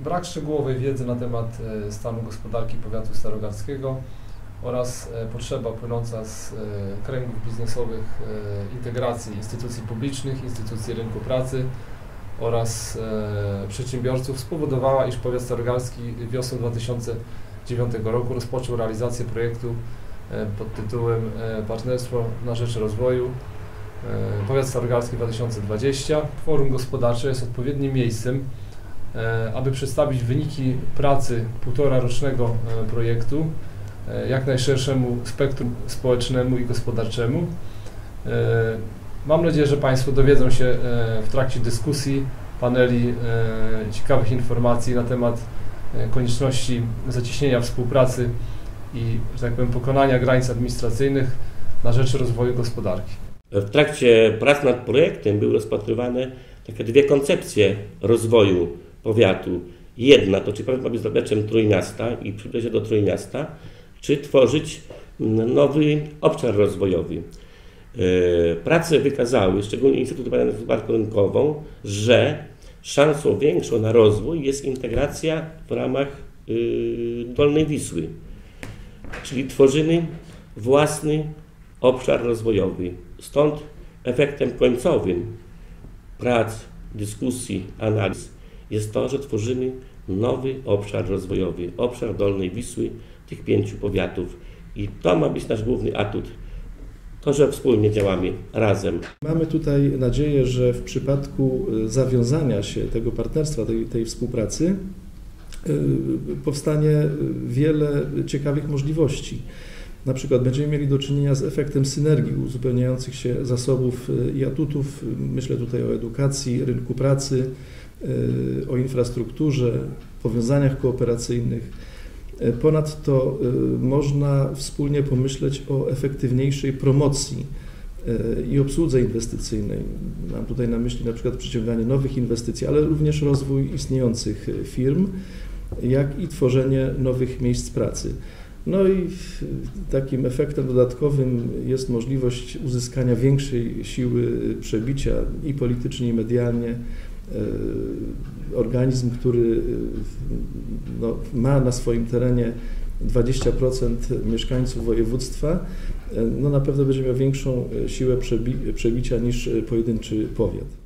brak szczegółowej wiedzy na temat e, stanu gospodarki powiatu starogardzkiego oraz e, potrzeba płynąca z e, kręgów biznesowych integracji instytucji publicznych, instytucji rynku pracy oraz przedsiębiorców spowodowała, iż powiat starogardzki wiosną 2009 roku rozpoczął realizację projektu pod tytułem Partnerstwo na rzecz rozwoju Powiat Starogardzki 2020. Forum Gospodarcze jest odpowiednim miejscem, aby przedstawić wyniki pracy półtora rocznego e, projektu e, jak najszerszemu spektrum społecznemu i gospodarczemu. E, Mam nadzieję, że Państwo dowiedzą się e, w trakcie dyskusji, paneli e, ciekawych informacji na temat e, konieczności zacieśnienia współpracy i, że tak powiem, pokonania granic administracyjnych na rzecz rozwoju gospodarki. W trakcie prac nad projektem były rozpatrywane takie dwie koncepcje rozwoju powiatu. Jedna to czy powiat ma być zapleczem Trójmiasta i przybliżenie do Trójmiasta, czy tworzyć mm, nowy obszar rozwojowy. E, Prace wykazały, szczególnie Instytut nad Gospodarką Rynkową, że szansą większą na rozwój jest integracja w ramach y, Dolnej Wisły. Czyli tworzymy własny obszar rozwojowy. Stąd efektem końcowym prac, dyskusji, analiz jest to, że tworzymy nowy obszar rozwojowy, obszar Dolnej Wisły, tych pięciu powiatów. I to ma być nasz główny atut. To, że wspólnie działamy razem. Mamy tutaj nadzieję, że w przypadku y, zawiązania się tego partnerstwa, tej, tej współpracy, y, powstanie wiele ciekawych możliwości. Na przykład będziemy mieli do czynienia z efektem synergii uzupełniających się zasobów y, i atutów. Myślę tutaj o edukacji, rynku pracy, y, o infrastrukturze, powiązaniach kooperacyjnych. Y, Ponadto można wspólnie pomyśleć o efektywniejszej promocji i obsłudze inwestycyjnej. Mam tutaj na myśli na przykład przyciąganie nowych inwestycji, ale również rozwój istniejących firm, jak i tworzenie nowych miejsc pracy. No i takim efektem dodatkowym jest możliwość uzyskania większej siły przebicia i politycznie, i medialnie. E, Organizm, który e, no, ma na swoim terenie 20% mieszkańców województwa, e, no na pewno będzie miał większą siłę przebi- przebicia niż pojedynczy powiat.